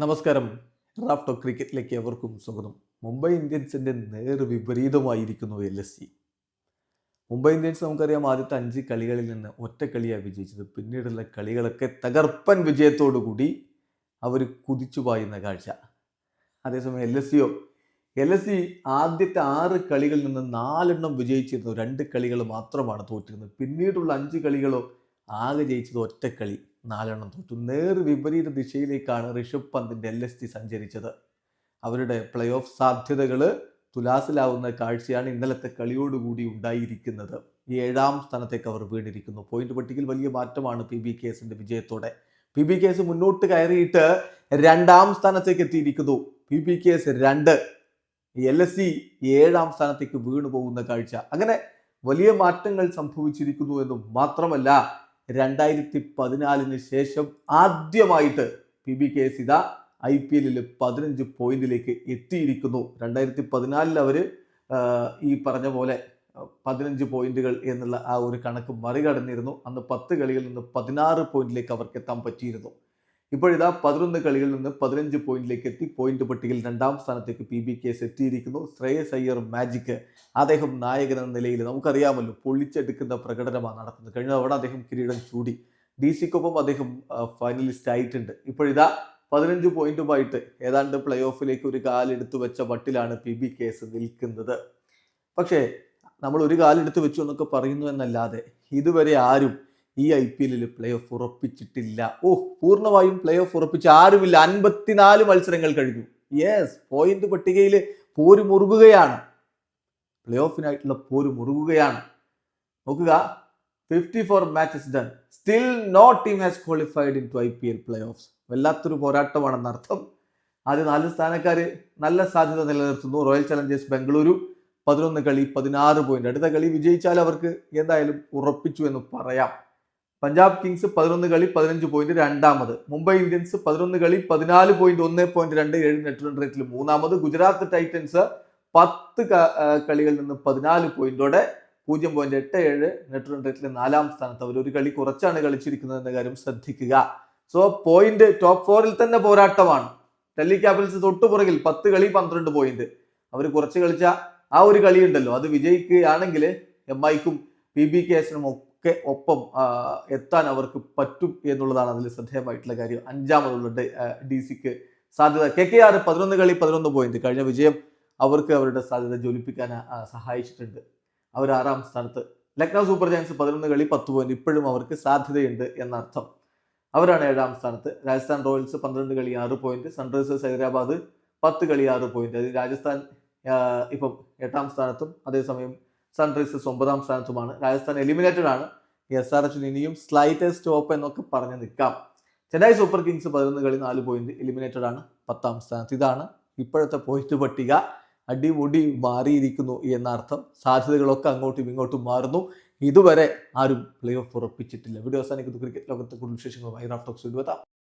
നമസ്കാരം. റാഫ്റ്റോ ക്രിക്കറ്റിലേക്ക് എവർക്കും സ്വാഗതം. മുംബൈ ഇന്ത്യൻസിന്റെ നേർ വിപരീതമായിരിക്കുന്നു L S G. Mumbai Indians നമുക്കറിയാം ആദ്യത്തെ അഞ്ച് കളികളിൽ നിന്ന് ഒറ്റ കളിയാണ് വിജയിച്ചത്. പിന്നീടുള്ള കളികളൊക്കെ തകർപ്പൻ വിജയത്തോടു കൂടി അവർ കുതിച്ചു പായുന്ന കാഴ്ച. അതേസമയം എൽ എസ് സിയോ? എൽ എസ് സി ആദ്യത്തെ ആറ് കളികളിൽ നിന്ന് നാലെണ്ണം വിജയിച്ചിരുന്നു. രണ്ട് കളികൾ മാത്രമാണ് തോറ്റിരുന്നത്. പിന്നീടുള്ള അഞ്ച് കളികളോ ആകെ ജയിച്ചത് ഒറ്റക്കളി കളി. നാലെണ്ണം തോറ്റു. നേർ വിപരീത ദിശയിലേക്കാണ് ഋഷഭ് പന്തിന്റെ എൽ എസ് ടി സഞ്ചരിച്ചത്. അവരുടെ പ്ലേ ഓഫ് സാധ്യതകൾ തുലാസിലാവുന്ന കാഴ്ചയാണ് ഇന്നലത്തെ കളിയോടുകൂടി ഉണ്ടായിരിക്കുന്നത്. ഏഴാം സ്ഥാനത്തേക്ക് അവർ വീണിരിക്കുന്നു. പോയിന്റ് പട്ടികയിൽ വലിയ മാറ്റമാണ് പി ബി കേസിന്റെ വിജയത്തോടെ. പി ബി കേസ് മുന്നോട്ട് കയറിയിട്ട് രണ്ടാം സ്ഥാനത്തേക്ക് എത്തിയിരിക്കുന്നു. പി ബി കേസ് രണ്ട്. എൽ എസ് സി ഏഴാം സ്ഥാനത്തേക്ക് വീണു പോകുന്ന കാഴ്ച. അങ്ങനെ വലിയ മാറ്റങ്ങൾ സംഭവിച്ചിരിക്കുന്നു എന്നും മാത്രമല്ല രണ്ടായിരത്തി പതിനാലിന് ശേഷം ആദ്യമായിട്ട് പി ബി കെ എസ് ഇതാ ഐ പി എല്ലിൽ പതിനഞ്ച് പോയിന്റിലേക്ക് എത്തിയിരിക്കുന്നു. രണ്ടായിരത്തി പതിനാലിൽ അവർ ഈ പറഞ്ഞ പോലെ പതിനഞ്ച് പോയിന്റുകൾ എന്നുള്ള ആ ഒരു കണക്ക് മറികടന്നിരുന്നു. അന്ന് പത്ത് കളികളിൽ നിന്ന് പതിനാറ് പോയിന്റിലേക്ക് അവർക്ക് എത്താൻ പറ്റിയിരുന്നു. ഇപ്പോഴിതാ പതിനൊന്ന് കളികളിൽ നിന്ന് പതിനഞ്ച് പോയിന്റിലേക്ക് എത്തി. പോയിന്റ് പട്ടികയിൽ രണ്ടാം സ്ഥാനത്തേക്ക് പി ബി കേസ് എത്തിയിരിക്കുന്നു ശ്രേയസ് അയ്യർ മാജിക്ക് അദ്ദേഹം നായകൻ എന്ന നിലയിൽ നമുക്കറിയാമല്ലോ പൊളിച്ചെടുക്കുന്ന പ്രകടനമാണ് നടത്തുന്നത് കഴിഞ്ഞ തവണ അദ്ദേഹം കിരീടം ചൂടി. ഡി സിക്കൊപ്പം അദ്ദേഹം ഫൈനലിസ്റ്റ് ആയിട്ടുണ്ട്. ഇപ്പോഴിതാ പതിനഞ്ച് പോയിന്റുമായിട്ട് ഏതാണ്ട് പ്ലേ ഓഫിലേക്ക് ഒരു കാലെടുത്തു വെച്ച വട്ടിലാണ് പി ബി കേസ് നിൽക്കുന്നത്. പക്ഷേ നമ്മൾ ഒരു കാലെടുത്ത് വെച്ചു എന്നൊക്കെ പറയുന്നു എന്നല്ലാതെ ഇതുവരെ ആരും ഈ ഐ പി എല്ലിൽ പ്ലേ ഓഫ് ഉറപ്പിച്ചിട്ടില്ല. ഓ പൂർണമായും പ്ലേ ഓഫ് ഉറപ്പിച്ച് ആരുമില്ല. അൻപത്തിനാല് മത്സരങ്ങൾ കഴിഞ്ഞു. യെസ് പോയിന്റ് പട്ടികയിൽ പോര് മുറുകുകയാണ്. പ്ലേ ഓഫിനായിട്ടുള്ള പോര് മുറുകുകയാണ്. നോക്കുക. Fifty four matches done still no team has qualified in to I P L play off വല്ലാത്തൊരു പോരാട്ടമാണെന്ന് അർത്ഥം. ആദ്യ നാല് സ്ഥാനക്കാർ നല്ല സാധ്യത നിലനിർത്തുന്നു. റോയൽ ചലഞ്ചേഴ്സ് ബംഗളൂരു പതിനൊന്ന് കളി പതിനാറ് പോയിന്റ് അടുത്ത കളി വിജയിച്ചാൽ അവർക്ക് എന്തായാലും ഉറപ്പിച്ചു എന്ന് പറയാം. പഞ്ചാബ് കിങ്സ് പതിനൊന്ന് കളി പതിനഞ്ച് പോയിന്റ് രണ്ടാമത്. മുംബൈ ഇന്ത്യൻസ് പതിനൊന്ന് കളി പതിനാല് പോയിന്റ് ഒന്ന് പോയിന്റ് രണ്ട് ഏഴ് നെറ്റ് റൺ റേറ്റിൽ മൂന്നാമത്. ഗുജറാത്ത് ടൈറ്റൻസ് പത്ത് കളികളിൽ നിന്ന് പതിനാല് പോയിന്റോടെ പൂജ്യം പോയിന്റ് എട്ട് ഏഴ് നെറ്റ് റൺ റേറ്റിൽ നാലാം സ്ഥാനത്ത് അവർ ഒരു കളി കുറച്ചാണ് കളിച്ചിരിക്കുന്നത് എന്ന കാര്യം ശ്രദ്ധിക്കുക. സോ പോയിന്റ് ടോപ്പ് ഫോറിൽ തന്നെ പോരാട്ടമാണ്. ഡൽഹി ക്യാപിറ്റൽസ് തൊട്ടുപുറകിൽ പത്ത് കളി പന്ത്രണ്ട് പോയിന്റ് അവർ കുറച്ച് കളിച്ച ആ ഒരു കളിയുണ്ടല്ലോ. അത് വിജയിക്കുകയാണെങ്കിൽ എം ഐക്കും പി ബി കെ എസിനും ഒക്കെ ഒപ്പം എത്താൻ അവർക്ക് പറ്റും എന്നുള്ളതാണ് അതിൽ ശ്രദ്ധേയമായിട്ടുള്ള കാര്യം. അഞ്ചാമതുള്ള ഡി സിക്ക് സാധ്യത. കെ കെ ആർ പതിനൊന്ന് കളി പതിനൊന്ന് പോയിന്റ് കഴിഞ്ഞ വിജയം അവർക്ക് അവരുടെ സാധ്യത ജ്വലിപ്പിക്കാൻ സഹായിച്ചിട്ടുണ്ട്. അവർ ആറാം സ്ഥാനത്ത്. ലക്നൗ സൂപ്പർ ജയൻസ് പതിനൊന്ന് കളി പത്ത് പോയിന്റ് ഇപ്പോഴും അവർക്ക് സാധ്യതയുണ്ട് എന്നർത്ഥം. അവരാണ് ഏഴാം സ്ഥാനത്ത്. രാജസ്ഥാൻ റോയൽസ് പന്ത്രണ്ട് കളി ആറ് പോയിന്റ് സൺറൈസേഴ്സ് ഹൈദരാബാദ് പത്ത് കളി ആറ് പോയിന്റ് അതിൽ രാജസ്ഥാൻ ഇപ്പം എട്ടാം സ്ഥാനത്തും അതേസമയം സൺറൈസേഴ്സ് ഒമ്പതാം സ്ഥാനത്തുമാണ്. രാജസ്ഥാൻ എലിമിനേറ്റഡ് ആണ്. എസ് ആർ എച്ചിന് ഇനിയും സ്ലൈറ്റസ്റ്റ് ഓപ്പ് എന്നൊക്കെ പറഞ്ഞ് നിൽക്കാം. ചെന്നൈ സൂപ്പർ കിങ്സ് പതിനൊന്ന് കളി നാല് പോയിന്റ് എലിമിനേറ്റഡ് ആണ്. പത്താം സ്ഥാനത്ത്. ഇതാണ് ഇപ്പോഴത്തെ പോയിന്റ് പട്ടിക. അടിമുടി മാറിയിരിക്കുന്നു എന്നർത്ഥം. സാധ്യതകളൊക്കെ അങ്ങോട്ടും ഇങ്ങോട്ടും മാറുന്നു. ഇതുവരെ ആരും പ്ലേ ഓഫ് ഉറപ്പിച്ചിട്ടില്ല. വീഡിയോ അവസാനിക്കുന്നു. ക്രിക്കറ്റ് ലോകത്തെ കൂടുതൽ വിശേഷങ്ങളുമായി റാഫ്റ്റോക്സ് എത്താം.